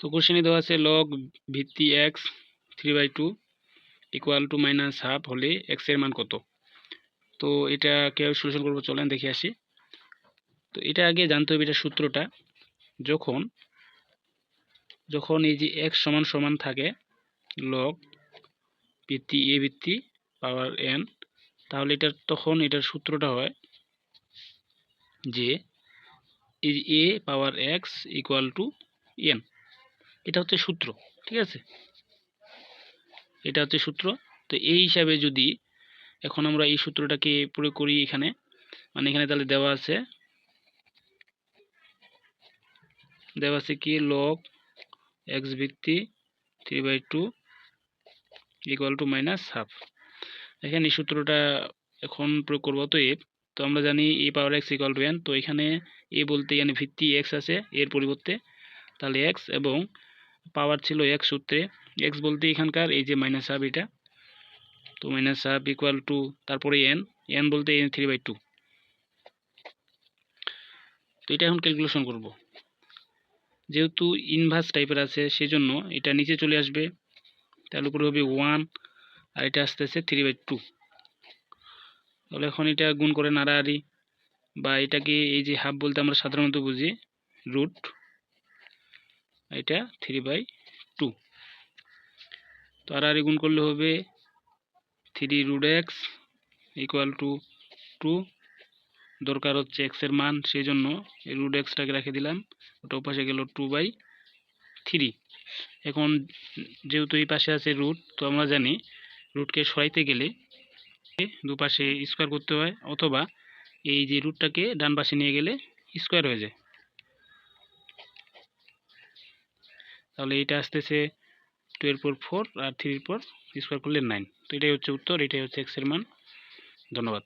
তো কোশ্চেনে দেওয়া আছে লগ ভিত্তি x three by two equal to minus half হলে এক্সের মান কত? তো এটা কেউ সলিউশন করব চলেন দেখে আসি। তো এটা আগে জানতে হবে এটা সূত্রটা। যখন যখন এই যে এক্স সমান সমান থাকে লগ ভিত্তি এ ভিত্তি পাওয়ার এন তাহলে এটার তখন এটার সূত্রটা হয় যে a power x equal to n এটা হচ্ছে সূত্র, ঠিক আছে? এটা হচ্ছে সূত্র। তো এই হিসাবে যদি এখন আমরা এই সূত্রটাকে প্রয়োগ করি এখানে মানে এখানে তাহলে দেওয়া আছে দেওয়া আছে কি? লগ এক্স ভিত্তি three by two equal to minus half এখানে এই সূত্রটা এখন প্রয়োগ করব তো এ তো আমরা জানি a power x equal to n তো এখানে এ বলতে এখানে ভিত্তি এক্স আছে, এর পরিবর্তে। তাহলে এক্স এবং পাওয়ার ছিল এক্স সূত্রে। এক্স বলতে এখানকার, এই যে মাইনাস হাফ এটা। তো মাইনাস হাফ ইকুয়াল টু তারপরে এন এন বলতে এন থ্রি বাই টু তো এটা এখন ক্যালকুলেশন করব। যেহেতু ইনভার্স টাইপের আছে, সেজন্য এটা নিচে চলে আসবে। তার উপরে হবে ওয়ান আর এটা আসতেছে থ্রি বাই টু তাহলে এখন এটা গুণ করে নাড়াহাড়ি বা এটাকে এই যে হাফ বলতে আমরা সাধারণত বুঝি রুট এটা থ্রি বাই টু তো আর আর গুণ করলে হবে three root x equal to two দরকার হচ্ছে এক্সের মান সেই জন্য এই রুট এক্সটাকে রেখে দিলাম। ওটা পাশে গেল টু বাই থ্রি এখন যেহেতু এই পাশে আছে রুট তো আমরা জানি রুটকে সরাইতে গেলে দুপাশে স্কোয়ার করতে হয়, অথবা এই যে রুটটাকে ডান পাশে নিয়ে গেলে স্কোয়ার হয়ে যায়। তাহলে এইটা আসতেছে টুয়েলভ পর ফোর আর থ্রির পর স্কোয়ার করলে নাইন তো এটাই হচ্ছে উত্তর, এটাই হচ্ছে এক্সের মান। ধন্যবাদ।